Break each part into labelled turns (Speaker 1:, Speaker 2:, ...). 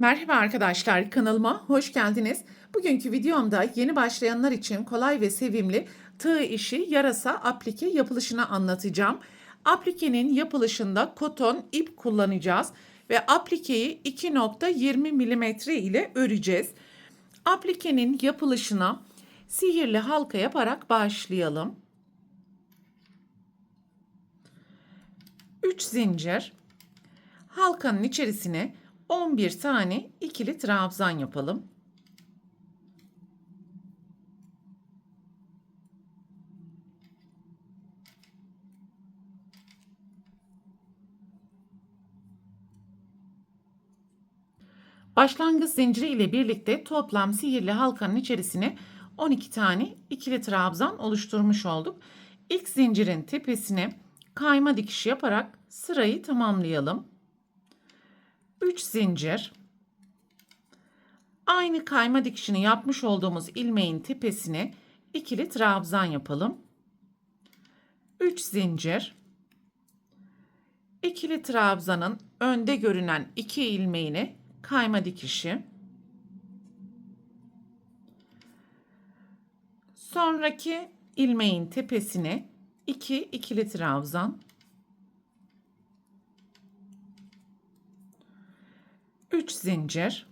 Speaker 1: Merhaba arkadaşlar kanalıma hoş geldiniz. Bugünkü videomda yeni başlayanlar için kolay ve sevimli tığ işi yarasa aplike yapılışını anlatacağım. Aplikenin yapılışında koton ip kullanacağız ve aplikeyi 2.20 mm ile öreceğiz. Aplikenin yapılışına sihirli halka yaparak başlayalım. 3 zincir halkanın içerisine 11 tane ikili trabzan yapalım. Başlangıç zinciri ile birlikte toplam sihirli halkanın içerisine 12 tane ikili trabzan oluşturmuş olduk. İlk zincirin tepesine kayma dikişi yaparak sırayı tamamlayalım. 3 zincir. Aynı kayma dikişini yapmış olduğumuz ilmeğin tepesine ikili trabzan yapalım. 3 zincir. İkili trabzanın önde görünen iki ilmeğini kayma dikişi. Sonraki ilmeğin tepesine 2 ikili trabzan. 3 zincir.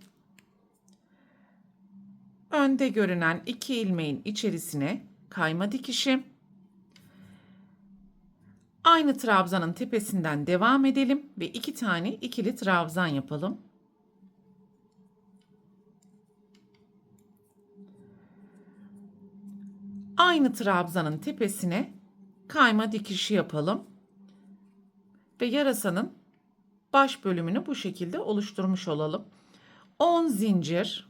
Speaker 1: Önde görünen iki ilmeğin içerisine kayma dikişi. Aynı trabzanın tepesinden devam edelim ve iki tane ikili trabzan yapalım. Aynı trabzanın tepesine kayma dikişi yapalım. Ve yarasanın baş bölümünü bu şekilde oluşturmuş olalım. 10 zincir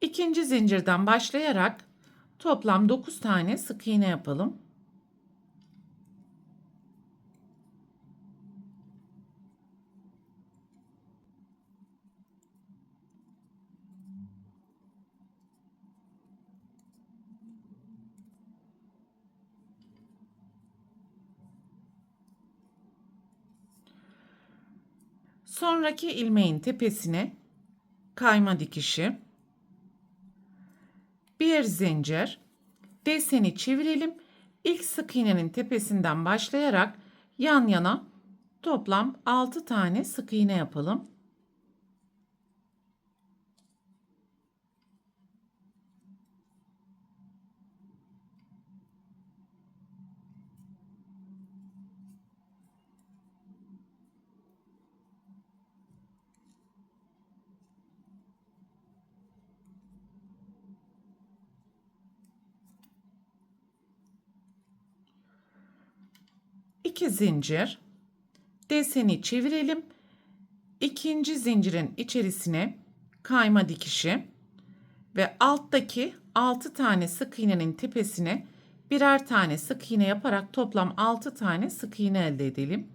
Speaker 1: İkinci zincirden başlayarak toplam 9 tane sık iğne yapalım. Sonraki ilmeğin tepesine kayma dikişi. Bir zincir. Deseni çevirelim. İlk sık iğnenin tepesinden başlayarak yan yana toplam 6 tane sık iğne yapalım. İki zincir deseni çevirelim. İkinci zincirin içerisine kayma dikişi ve alttaki 6 tane sık iğnenin tepesine birer tane sık iğne yaparak toplam 6 tane sık iğne elde edelim.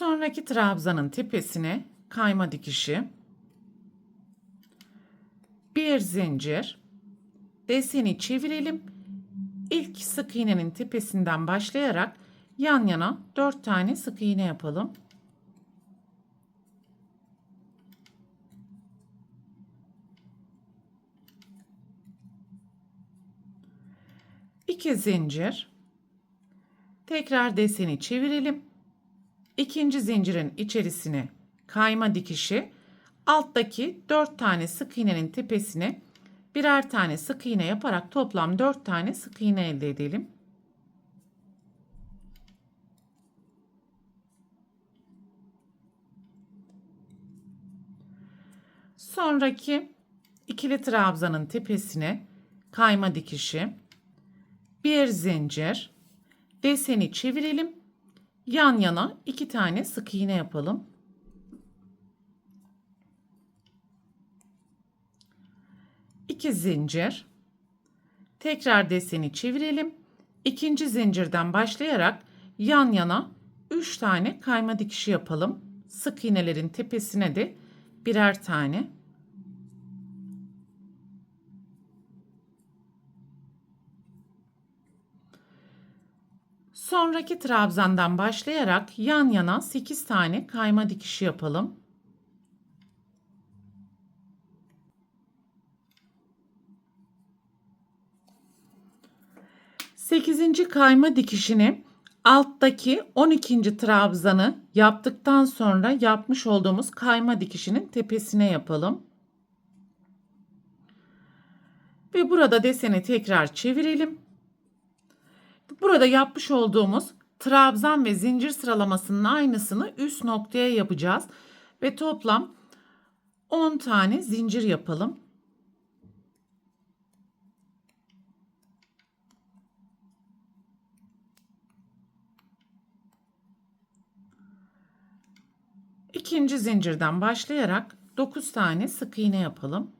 Speaker 1: Sonraki trabzanın tepesine kayma dikişi. Bir zincir. Deseni çevirelim. İlk sık iğnenin tepesinden başlayarak yan yana 4 tane sık iğne yapalım. İki zincir. Tekrar deseni çevirelim ikinci zincirin içerisine kayma dikişi alttaki 4 tane sık iğnenin tepesine birer tane sık iğne yaparak toplam 4 tane sık iğne elde edelim. Sonraki ikili trabzanın tepesine kayma dikişi, bir zincir, deseni çevirelim yan yana iki tane sık iğne yapalım. İki zincir Tekrar deseni çevirelim. İkinci zincirden başlayarak yan yana 3 tane kayma dikişi yapalım. Sık iğnelerin tepesine de birer tane. Sonraki trabzandan başlayarak yan yana 8 tane kayma dikişi yapalım. Sekizinci kayma dikişini alttaki 12. trabzanı yaptıktan sonra yapmış olduğumuz kayma dikişinin tepesine yapalım. Ve burada deseni tekrar çevirelim. Burada yapmış olduğumuz trabzan ve zincir sıralamasının aynısını üst noktaya yapacağız. Ve toplam 10 tane zincir yapalım. İkinci zincirden başlayarak 9 tane sık iğne yapalım.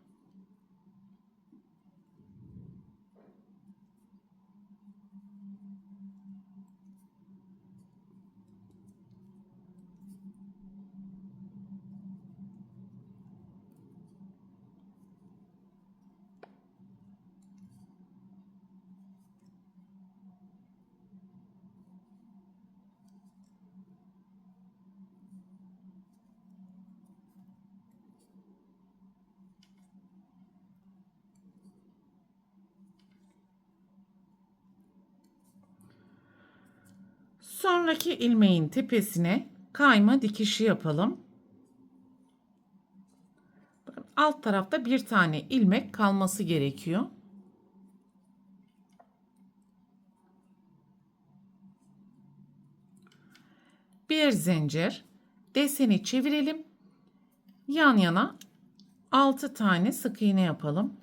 Speaker 1: Sonraki ilmeğin tepesine kayma dikişi yapalım. Bakın alt tarafta bir tane ilmek kalması gerekiyor. Bir zincir deseni çevirelim. Yan yana 6 tane sık iğne yapalım.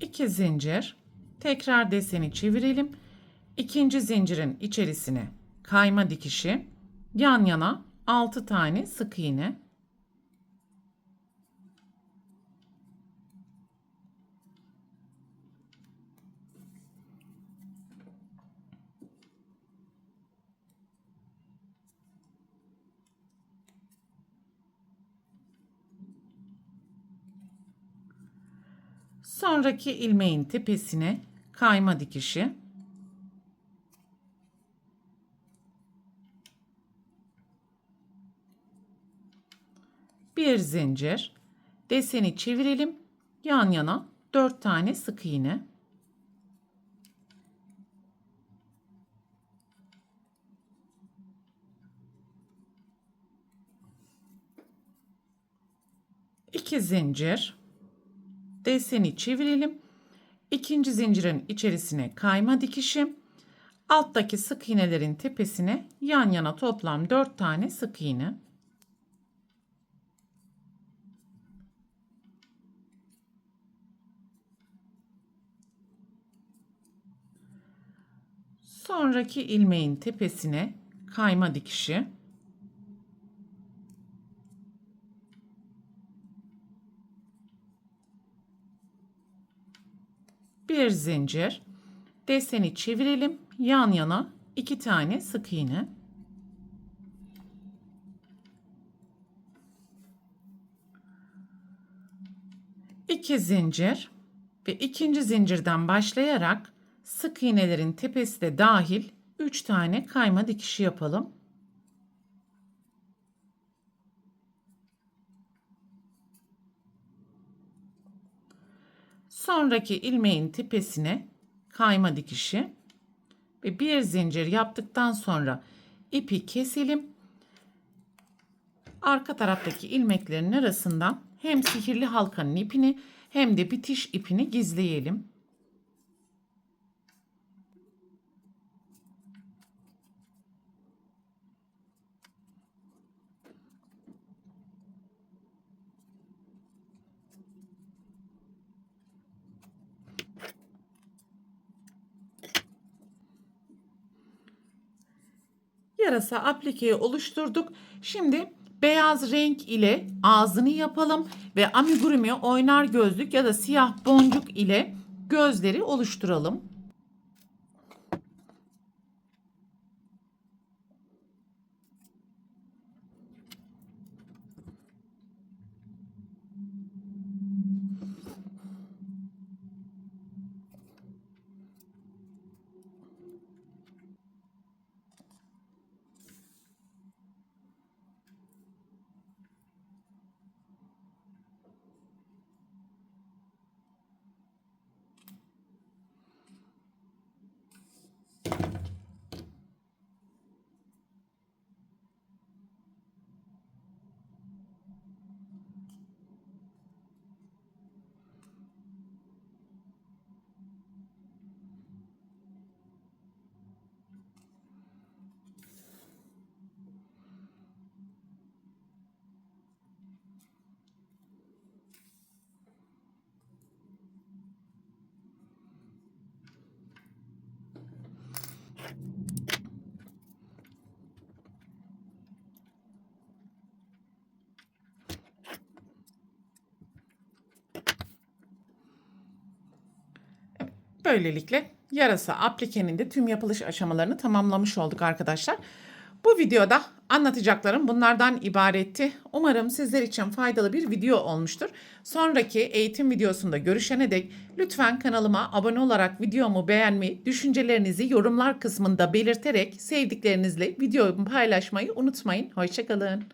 Speaker 1: İki zincir. Tekrar deseni çevirelim. İkinci zincirin içerisine kayma dikişi. Yan yana 6 tane sık iğne Sonraki ilmeğin tepesine kayma dikişi. Bir zincir. Deseni çevirelim. Yan yana 4 tane sık iğne. İki zincir deseni çevirelim. İkinci zincirin içerisine kayma dikişi. Alttaki sık iğnelerin tepesine yan yana toplam 4 tane sık iğne. Sonraki ilmeğin tepesine kayma dikişi. Bir zincir. Deseni çevirelim. Yan yana iki tane sık iğne. İki zincir ve ikinci zincirden başlayarak sık iğnelerin tepesi de dahil 3 tane kayma dikişi yapalım. Sonraki ilmeğin tepesine kayma dikişi ve bir zincir yaptıktan sonra ipi keselim. Arka taraftaki ilmeklerin arasından hem sihirli halkanın ipini hem de bitiş ipini gizleyelim. Yarasa aplikeyi oluşturduk. Şimdi beyaz renk ile ağzını yapalım ve amigurumi oynar gözlük ya da siyah boncuk ile gözleri oluşturalım. Böylelikle yarasa aplikenin de tüm yapılış aşamalarını tamamlamış olduk arkadaşlar. Bu videoda anlatacaklarım bunlardan ibaretti. Umarım sizler için faydalı bir video olmuştur. Sonraki eğitim videosunda görüşene dek lütfen kanalıma abone olarak videomu beğenmeyi, düşüncelerinizi yorumlar kısmında belirterek sevdiklerinizle videomu paylaşmayı unutmayın. Hoşçakalın.